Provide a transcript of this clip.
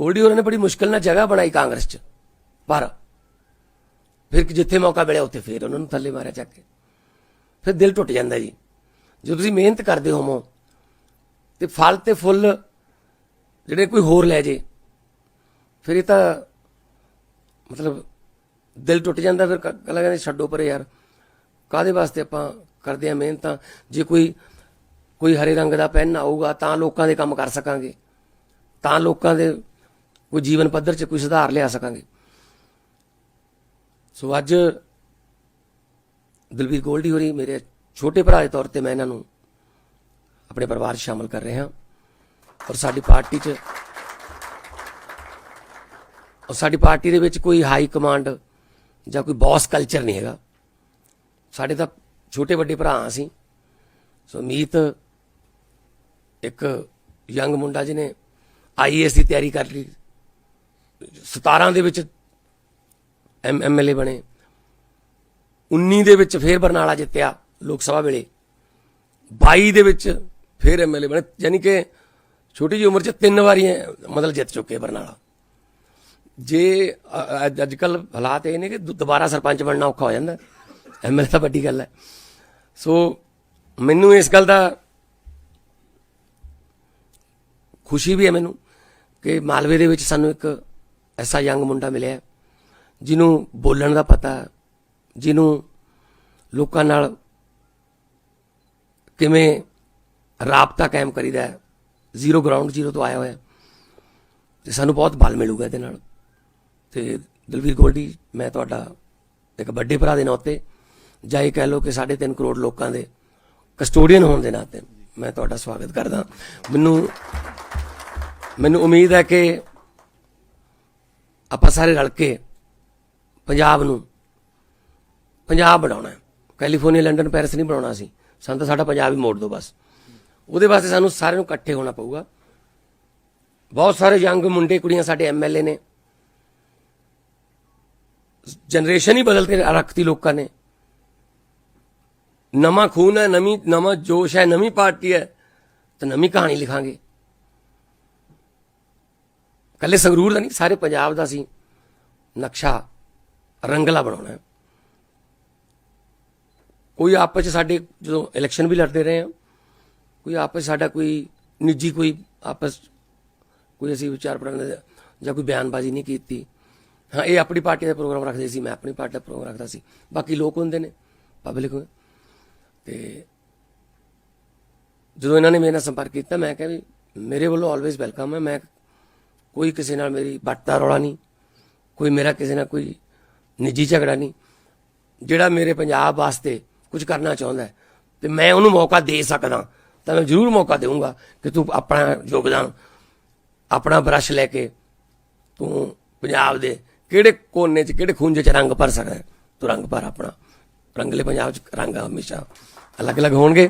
ਗੋਲਡੀ ਹੋਰਾਂ ਨੇ ਬੜੀ ਮੁਸ਼ਕਲ ਨਾਲ ਜਗ੍ਹਾ ਬਣਾਈ ਕਾਂਗਰਸ 'ਚ ਪਰ ਫਿਰ ਜਿੱਥੇ ਮੌਕਾ ਮਿਲਿਆ, ਉੱਥੇ ਫਿਰ ਉਹਨਾਂ ਨੂੰ ਥੱਲੇ ਮਾਰਿਆ ਚੱਕ ਕੇ। ਫਿਰ ਦਿਲ ਟੁੱਟ ਜਾਂਦਾ ਜੀ। ਜਦੋਂ ਤੁਸੀਂ ਮਿਹਨਤ ਕਰਦੇ ਹੋਵੋ ਤੇ ਫਲ ਤੇ ਫੁੱਲ ਜਿਹੜੇ ਕੋਈ ਹੋਰ ਲੈ ਜੇ, ਫਿਰ ਇਹ ਤਾਂ ਮਤਲਬ ਦਿਲ ਟੁੱਟ ਜਾਂਦਾ, ਫਿਰ ਕ- ਕਹਿੰਦਾ ਕਹਿੰਦੇ ਛੱਡੋ ਪਰੇ ਯਾਰ। ਕਾਦੇ ਵਾਸਤੇ ਆਪਾਂ ਕਰਦੇ ਆ ਮਿਹਨਤਾਂ? ਜੇ ਕੋਈ ਕੋਈ ਹਰੇ ਰੰਗ ਦਾ ਪੈਨ ਆਊਗਾ, ਤਾਂ ਲੋਕਾਂ ਦੇ ਕੰਮ ਕਰ ਸਕਾਂਗੇ। ਤਾਂ ਲੋਕਾਂ ਦੇ ਕੋਈ ਜੀਵਨ ਪੱਧਰ 'ਚ ਕੋਈ ਸੁਧਾਰ ਲਿਆ ਸਕਾਂਗੇ। ਸੋ ਅੱਜ ਦਲਵੀਰ ਗੋਲਡੀ ਹੋਰੀ ਮੇਰੇ ਛੋਟੇ ਭਰਾ ਦੇ ਤੌਰ ਤੇ ਮੈਂ ਇਹਨਾਂ ਨੂੰ ਆਪਣੇ ਪਰਿਵਾਰ 'ਚ ਸ਼ਾਮਲ ਕਰ ਰਿਹਾ। ਔਰ ਸਾਡੀ ਪਾਰਟੀ 'ਚ ਔਰ ਸਾਡੀ ਪਾਰਟੀ ਦੇ ਵਿੱਚ ਕੋਈ ਹਾਈ ਕਮਾਂਡ ਜਾਂ ਕੋਈ ਬੌਸ ਕਲਚਰ ਨਹੀਂ ਹੈਗਾ। ਸਾਡੇ ਤਾਂ ਛੋਟੇ ਵੱਡੇ ਭਰਾ ਅਸੀਂ। ਸੋ ਮੀਤ ਇੱਕ ਯੰਗ ਮੁੰਡਾ ਜਿਹਨੇ ਆਈਏਐਸ ਦੀ ਤਿਆਰੀ ਕਰ ਲਈ। 17 ਦੇ ਵਿੱਚ ਐਮ ਐਮਐਲਏ ਬਣੇ। 19 ਦੇ ਵਿੱਚ ਫੇਰ ਬਰਨਾਲਾ ਜਿੱਤਿਆ ਲੋਕ ਸਭਾ ਵੇਲੇ। 22 ਦੇ ਵਿੱਚ ਫੇਰ ਐਮਐਲਏ ਬਣੇ। ਯਾਨੀ ਕਿ ਛੋਟੀ ਜਿਹੀ ਉਮਰ 'ਚ ਤਿੰਨ ਵਾਰੀ ਮਤਲਬ ਜਿੱਤ ਚੁੱਕੇ ਬਰਨਾਲਾ। ਜੇ ਅੱਜ ਕੱਲ ਹਾਲਾਤ ਇਹ ਨੇ ਕਿ ਦੁਬਾਰਾ ਸਰਪੰਚ ਬਣਨਾ ਔਖਾ ਹੋ ਜਾਂਦਾ। ਐਮਐਲਏ ਤਾਂ ਵੱਡੀ ਗੱਲ ਹੈ ਸੋ ਮੈਨੂੰ ਇਸ ਗੱਲ ਦਾ ਖੁਸ਼ੀ ਵੀ ਹੈ ਮੈਨੂੰ ਕਿ ਮਾਲਵੇ ਦੇ ਵਿੱਚ ਸਾਨੂੰ ਇੱਕ ਐਸਾ ਯੰਗ ਮੁੰਡਾ ਮਿਲਿਆ। ਜਿਹਨੂੰ ਬੋਲਣ ਦਾ ਪਤਾ, ਜਿਹਨੂੰ ਲੋਕਾਂ ਨਾਲ ਕਿਵੇਂ ਰਾਬਤਾ ਕਾਇਮ ਕਰੀਦਾ ਹੈ, ਜ਼ੀਰੋ ਗਰਾਊਂਡ ਜ਼ੀਰੋ ਤੋਂ ਆਇਆ ਹੋਇਆ। ਹੈ। ਤੇ ਸਾਨੂੰ ਬਹੁਤ ਬਲ ਮਿਲੂਗਾ ਇਹਦੇ ਨਾਲ। ਤੇ ਦਲਵੀਰ ਗੋਲਡੀ, ਮੈਂ ਤੁਹਾਡਾ ਇੱਕ ਵੱਡੇ ਭਰਾ ਦੇ ਨਾਤੇ ਜਾਂ ਇਹ ਕਹਿ ਲਓ ਕਿ 3.5 ਕਰੋੜ ਲੋਕਾਂ ਦੇ ਕਸਟੋਡੀਅਨ ਹੋਣ ਦੇ ਨਾਤੇ ਮੈਂ ਤੁਹਾਡਾ ਸਵਾਗਤ ਕਰਦਾ। ਮੈਨੂੰ ਮੈਨੂੰ ਉਮੀਦ ਹੈ ਕਿ ਆਪਾਂ ਸਾਰੇ ਰਲ ਕੇ ਪੰਜਾਬ ਨੂੰ, ਪੰਜਾਬ ਬਣਾਉਣਾ ਕੈਲੀਫੋਰਨੀਆ, ਲੰਡਨ, ਪੈਰਿਸ ਨਹੀਂ ਬਣਾਉਣਾ ਸੀ। ਸਾਨੂੰ ਤਾਂ ਸਾਡਾ ਪੰਜਾਬ ਹੀ ਮੋੜ ਦਿਓ ਬਸ। ਉਹਦੇ ਵਾਸਤੇ ਸਾਨੂੰ ਸਾਰਿਆਂ ਨੂੰ ਇਕੱਠੇ ਹੋਣਾ ਪਊਗਾ। ਬਹੁਤ ਸਾਰੇ ਯੰਗ ਮੁੰਡੇ, ਕੁੜੀਆਂ ਸਾਡੇ ਐਮਐਲਏ ਨੇ। ਜਨਰੇਸ਼ਨ ਹੀ ਬਦਲ ਕੇ ਰੱਖਤੀ ਲੋਕਾਂ ਨੇ। ਨਵਾਂ ਖੂਨ ਹੈ, ਨਵੀਂ, ਨਵਾਂ ਜੋਸ਼ ਹੈ, ਨਵੀਂ ਪਾਰਟੀ ਹੈ, ਤਾਂ ਨਵੀਂ ਕਹਾਣੀ ਲਿਖਾਂਗੇ। ਕੱਲੇ ਸੰਗਰੂਰ ਦਾ ਨਹੀਂ, ਸਾਰੇ ਪੰਜਾਬ ਦਾ ਸੀ ਨਕਸ਼ਾ ਰੰਗਲਾ ਬਣਾਉਣਾ ਹੈ। ਕੋਈ ਆਪਸ ਚ ਸਾਡੇ ਜਦੋਂ ਇਲੈਕਸ਼ਨ ਵੀ ਲੜਦੇ ਰਹੇ ਹਾਂ, ਕੋਈ ਆਪਸ 'ਚ ਸਾਡਾ ਕੋਈ ਨਿੱਜੀ ਕੋਈ ਆਪਸ, ਕੋਈ ਅਸੀਂ ਵਿਚਾਰ ਪ੍ਰਣ ਜਾਂ ਕੋਈ ਬਿਆਨਬਾਜ਼ੀ ਨਹੀਂ ਕੀਤੀ। ਹਾਂ, ਇਹ ਆਪਣੀ ਪਾਰਟੀ ਦਾ ਪ੍ਰੋਗਰਾਮ ਰੱਖਦੇ ਸੀ, ਮੈਂ ਆਪਣੀ ਪਾਰਟੀ ਦਾ ਪ੍ਰੋਗਰਾਮ ਰੱਖਦਾ ਸੀ। ਬਾਕੀ ਲੋਕ ਹੁੰਦੇ ਨੇ, ਪਬਲਿਕ ਤੇ ਜਦੋਂ ਇਹਨਾਂ ਨੇ ਮੇਰੇ ਨਾਲ ਸੰਪਰਕ ਕੀਤਾ, ਮੈਂ ਕਿਹਾ ਵੀ ਮੇਰੇ ਵੱਲੋਂ ਆਲਵੇਜ਼ ਵੈਲਕਮ ਹੈ, ਮੈਂ ਕੋਈ ਕਿਸੇ ਨਾਲ ਮੇਰੀ ਬੱਟਾ ਰੌਲਾ ਨਹੀਂ, ਕੋਈ ਮੇਰਾ ਕਿਸੇ ਨਾਲ ਕੋਈ ਨਿੱਜੀ ਝਗੜਾ ਨਹੀਂ। ਜਿਹੜਾ ਮੇਰੇ ਪੰਜਾਬ ਵਾਸਤੇ ਕੁਝ ਕਰਨਾ ਚਾਹੁੰਦਾ ਹੈ, ਤੇ ਮੈਂ ਉਹਨੂੰ ਮੌਕਾ ਦੇ ਸਕਦਾ, ਤਾਂ ਮੈਂ ਜ਼ਰੂਰ ਮੌਕਾ ਦੇਵਾਂਗਾ ਕਿ ਤੂੰ ਆਪਣਾ ਯੋਗਦਾਨ, ਆਪਣਾ ਬਰਸ਼ ਲੈ ਕੇ ਤੂੰ ਪੰਜਾਬ ਦੇ ਕਿਹੜੇ ਕੋਨੇ 'ਚ, ਕਿਹੜੇ ਖੂੰਜੇ 'ਚ ਰੰਗ ਭਰ ਸਕਦਾ ਤੂੰ ਰੰਗ ਭਰ ਆਪਣਾ। ਰੰਗਲੇ ਪੰਜਾਬ 'ਚ ਰੰਗ ਹਮੇਸ਼ਾ ਅਲੱਗ-ਅਲੱਗ ਹੋਣਗੇ।